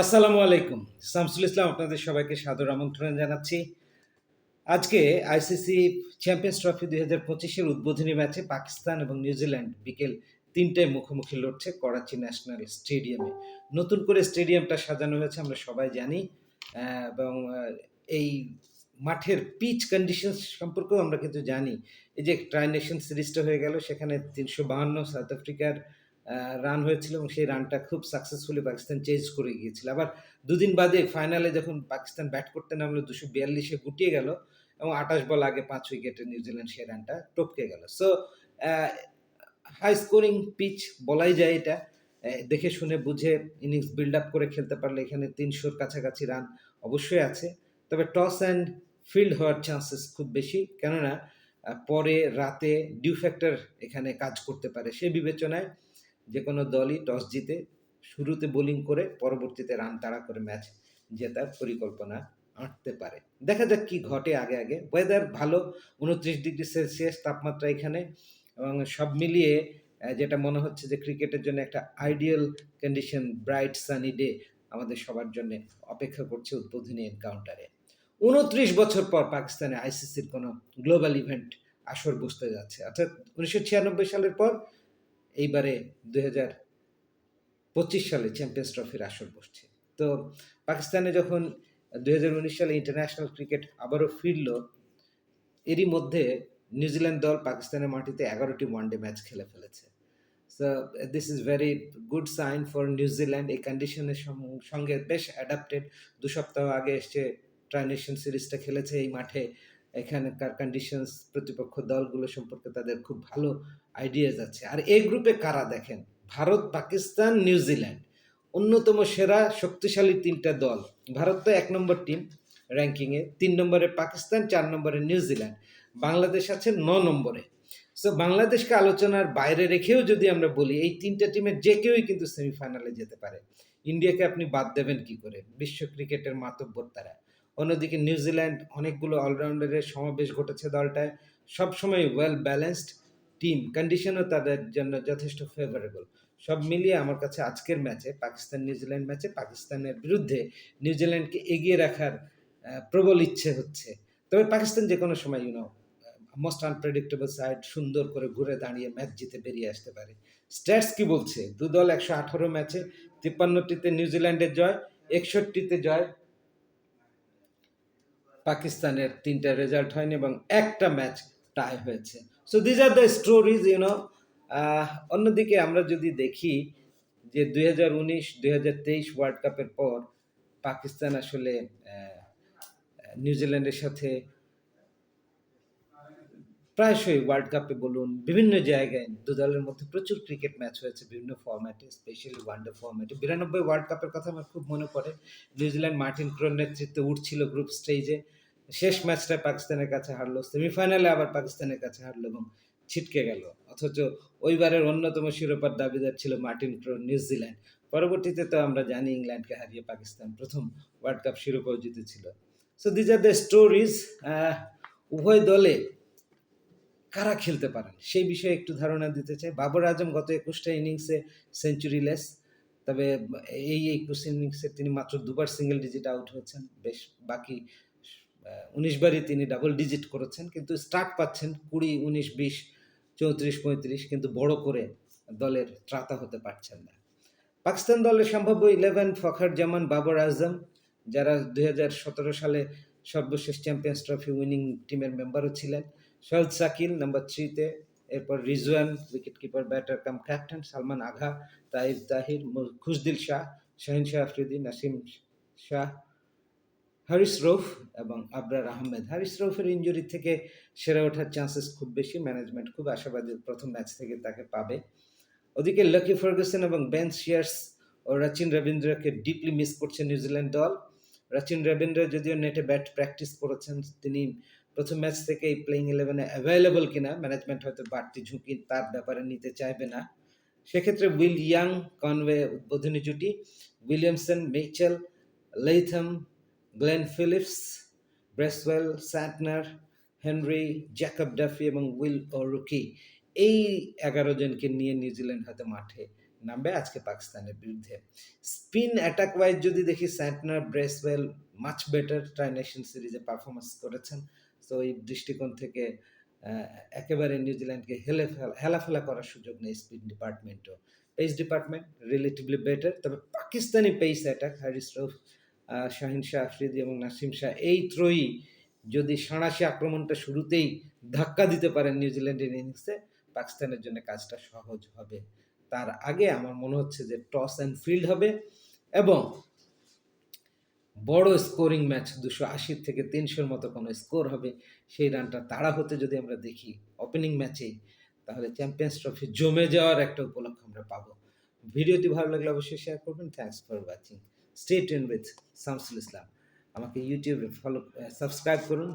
আসসালামু আলাইকুম। শামসুল ইসলাম আপনাদের সবাইকে সাদর আমন্ত্রণ জানাচ্ছি। আজকে আইসিসি চ্যাম্পিয়ন্স ট্রফি দুই হাজার পঁচিশের উদ্বোধনী ম্যাচে পাকিস্তান এবং নিউজিল্যান্ড বিকেল তিনটায় মুখোমুখি লড়ছে করাচি ন্যাশনাল স্টেডিয়ামে। নতুন করে স্টেডিয়ামটা সাজানো হয়েছে, আমরা সবাই জানি। এবং এই মাঠের পিচ কন্ডিশন সম্পর্কেও আমরা কিন্তু জানি। এই যে ট্রাই নেশন সিরিজটা হয়ে গেল, সেখানে তিনশো বাহান্ন সাউথ আফ্রিকার রান হয়েছিল এবং সেই রানটা খুব সাকসেসফুলি পাকিস্তান চেঞ্জ করে গিয়েছিল। আবার দুদিন বাদে ফাইনালে যখন পাকিস্তান ব্যাট করতে নামলো, দুশো বিয়াল্লিশে গুটিয়ে গেল এবং আঠাশ বল আগে পাঁচ উইকেটে নিউজিল্যান্ড সেই রানটা টপকে গেল। সো হাই স্কোরিং পিচ বলাই যায় এটা। দেখে শুনে বুঝে ইনিংস বিল্ড আপ করে খেলতে পারলে এখানে তিনশোর কাছাকাছি রান অবশ্যই আছে। তবে টস অ্যান্ড ফিল্ড হওয়ার চান্সেস খুব বেশি। কেননা পরে রাতে ডিউ ফ্যাক্টর এখানে কাজ করতে পারে। সেই বিবেচনায় যে কোনো দলই টস জিতে শুরুতে বোলিং করে পরবর্তীতে রান তাড়া করে ম্যাচ জেতার পরিকল্পনা আঁটতে পারে। দেখা যাক কি ঘটে আগে আগে। ওয়েদার ভালো, উনত্রিশ ডিগ্রি সেলসিয়াস তাপমাত্রা এখানে এবং সব মিলিয়ে যেটা মনে হচ্ছে যে ক্রিকেটের জন্য একটা ideal condition bright sunny day আমাদের সবার জন্য অপেক্ষা করছে উদ্বোধনী এনকাউন্টারে উনত্রিশ বছর পর পাকিস্তানে আইসিসির কোনো গ্লোবাল ইভেন্ট আসর বসতে যাচ্ছে। অর্থাৎ উনিশশো ছিয়ানব্বই সালের পর এইবারে দুই পঁচিশ সালে চ্যাম্পিয়ন্স ট্রফির আসর বসছে। তো পাকিস্তানে যখন দুই হাজার উনিশ সালে ইন্টারন্যাশনাল ক্রিকেট আবারও ফিরল, এরই মধ্যে নিউজিল্যান্ড দল পাকিস্তানের মাটিতে এগারোটি ওয়ানডে ম্যাচ খেলে ফেলেছে। So this is very good sign for New Zealand এই কন্ডিশনের সঙ্গে বেশ অ্যাডাপ্টেড দু সপ্তাহ আগে এসছে ট্রাইনেশন সিরিজটা খেলেছে এই মাঠে। এখানকার কন্ডিশনস প্রতিপক্ষ দলগুলো সম্পর্কে তাদের খুব ভালো আইডিয়াজ আছে। আর এই গ্রুপে কারা দেখেন? ভারত, পাকিস্তান নিউজিল্যান্ড অন্যতম সেরা, শক্তিশালী তিনটা দল। ভারত তো এক নম্বর টিম র্যাঙ্কিংয়ে তিন নম্বরে পাকিস্তান, চার নম্বরে নিউজিল্যান্ড বাংলাদেশ আছে ন নম্বরে। সো বাংলাদেশকে আলোচনার বাইরে রেখেও যদি আমরা বলি, এই তিনটা টিমের যে কেউই কিন্তু সেমিফাইনালে যেতে পারে। ইন্ডিয়াকে আপনি বাদ দেবেন কি করে? বিশ্ব ক্রিকেটের মাতব্বর তারা। অন্যদিকে নিউজিল্যান্ড অনেকগুলো অলরাউন্ডারের সমাবেশ ঘটেছে দলটায়। সবসময় ওয়েল ব্যালেন্সড টিম কন্ডিশনও তাদের জন্য যথেষ্ট ফেভারেবল সব মিলিয়ে আমার কাছে আজকের ম্যাচে পাকিস্তান নিউজিল্যান্ড ম্যাচে পাকিস্তানের বিরুদ্ধে নিউজিল্যান্ডকে এগিয়ে রাখার প্রবল ইচ্ছে হচ্ছে। তবে পাকিস্তান যে কোনো সময় ইউনো মোস্ট আনপ্রেডিক্টেবল সাইড সুন্দর করে ঘুরে দাঁড়িয়ে ম্যাচ জিতে বেরিয়ে আসতে পারে। স্ট্যাটস কি বলছে? দু দল একশো আঠারো ম্যাচে তিপ্পান্নটিতে নিউজিল্যান্ডের জয়, একষট্টিতে জয় পাকিস্তানের তিনটা রেজাল্ট হয়নি এবং একটা ম্যাচ টাই হয়েছে। So these are the stories you know অন্যদিকে আমরা যদি দেখি যে দুই হাজার উনিশ, দুই হাজার তেইশ ওয়ার্ল্ড কাপের পর পাকিস্তান আসলে নিউজিল্যান্ডের সাথে প্রায়শই ওয়ার্ল্ড কাপে বলুন, বিভিন্ন জায়গায় দু দলের মধ্যে প্রচুর ক্রিকেট ম্যাচ হয়েছে, বিভিন্ন ফর্ম্যাটে স্পেশালি ওয়ানডে ফর্ম্যাটে বিরানব্বই ওয়ার্ল্ড কাপের কথা আমার খুব মনে পড়ে। নিউজিল্যান্ড মার্টিন ক্রোর নেতৃত্বে উঠছিল গ্রুপ স্টেজে শেষ ম্যাচটা পাকিস্তানের কাছে হারলো সেমিফাইনালে আবার পাকিস্তানের কাছে হারলো এবং ছিটকে গেল। অথচ ওইবারের অন্যতম শিরোপার দাবিদার ছিল মার্টিন ক্রোর নিউজিল্যান্ড পরবর্তীতে তো আমরা জানি ইংল্যান্ডকে হারিয়ে পাকিস্তান প্রথম ওয়ার্ল্ড কাপ শিরোপাও জিতেছিল। So these are the stories উভয় দলে কারা খেলতে পারেন? সেই বিষয়ে একটু ধারণা দিতে চাই। বাবর আজম গত একুশটা ইনিংসে সেঞ্চুরি লেস তবে এই একুশ ইনিংসে তিনি মাত্র দুবার সিঙ্গেল ডিজিট আউট হয়েছেন। বেশ, বাকি উনিশ বারই তিনি ডাবল ডিজিট করেছেন। কিন্তু স্টার্ট পাচ্ছেন কুড়ি, উনিশ, বিশ, চৌত্রিশ, পঁয়ত্রিশ, কিন্তু বড় করে দলের ত্রাতা হতে পারছেন না। পাকিস্তান দলের সম্ভাব্য ইলেভেন ফখর জামান বাবর আজম, যারা দু হাজার সতেরো সালে সর্বশেষ চ্যাম্পিয়ন্স ট্রফি উইনিং টিমের মেম্বারও ছিলেন শহীদ সাকিল নাম্বার থ্রিতে এরপর Rizwan wicket keeper batter cum captain Salman Agha, Tayyab Tahir Khushdil Shah, Shaheen Shah Afridi, Naseem Shah, Haris Rauf এবং আবরার আহমেদ। হারিস রৌফের ইঞ্জুরি থেকে সেরে ওঠার চান্সেস খুব বেশি ম্যানেজমেন্ট খুব আশাবাদী প্রথম ম্যাচ থেকে তাকে পাবে। ওদিকে লকি ফার্গুসন এবং বেন শিয়ার্স ও রাচিন রবীন্দ্রকে ডিপলি মিস করছে নিউজিল্যান্ড দল। রাচিন রবীন্দ্র যদিও নেটে ব্যাট প্র্যাকটিস করেছেন, তিনি প্রথম ম্যাচ থেকে এই প্লেইং ইলেভেনে অ্যাভেলেবল কিনা ম্যানেজমেন্ট হয়তো বাড়তি ঝুঁকি তার ব্যাপারে নিতে চাইবে না। সেক্ষেত্রে উইল ইয়াং কনওয়ে উদ্বোধনী জুটি Williamson Mitchell Latham Glenn Phillips Bracewell Santner Henry Jacob Duffy এবং উইল ও রুকি এই এগারো জনকে নিয়ে নিউজিল্যান্ড হয়তো মাঠে নামবে আজকে পাকিস্তানের বিরুদ্ধে। স্পিন অ্যাটাক ওয়াইজ যদি দেখি Santner Bracewell much better tri nation সিরিজে পারফরমেন্স করেছেন। তো এই দৃষ্টিকোণ থেকে একেবারে নিউজিল্যান্ডকে হেলে ফেলা, হেলাফেলা করার সুযোগ নেই স্পিন ডিপার্টমেন্টও পেস ডিপার্টমেন্ট রিলেটিভলি বেটার তবে পাকিস্তানি পেস অ্যাটাক হারিস রৌফ শাহিন শাহ আফ্রিদি এবং নাসিম শাহ এই ত্রয়ী যদি সাঁড়াশি আক্রমণটা শুরুতেই ধাক্কা দিতে পারেন নিউজিল্যান্ডের ইনিংসে পাকিস্তানের জন্য কাজটা সহজ হবে। তার আগে আমার মনে হচ্ছে যে টস অ্যান্ড ফিল্ড হবে এবং বড় স্কোরিং ম্যাচ দুশো আশির থেকে তিনশোর মতো কোনো স্কোর হবে। সেই রানটা তাড়া হতে যদি আমরা দেখি ওপেনিং ম্যাচে তাহলে চ্যাম্পিয়ন্স ট্রফি জমে যাওয়ার একটা উপলক্ষ আমরা পাবো। ভিডিওটি ভালো লাগলে অবশ্যই শেয়ার করবেন। Thanks for watching stay tuned with Shamsul Islam আমাকে ইউটিউবে ফলো সাবস্ক্রাইব করুন।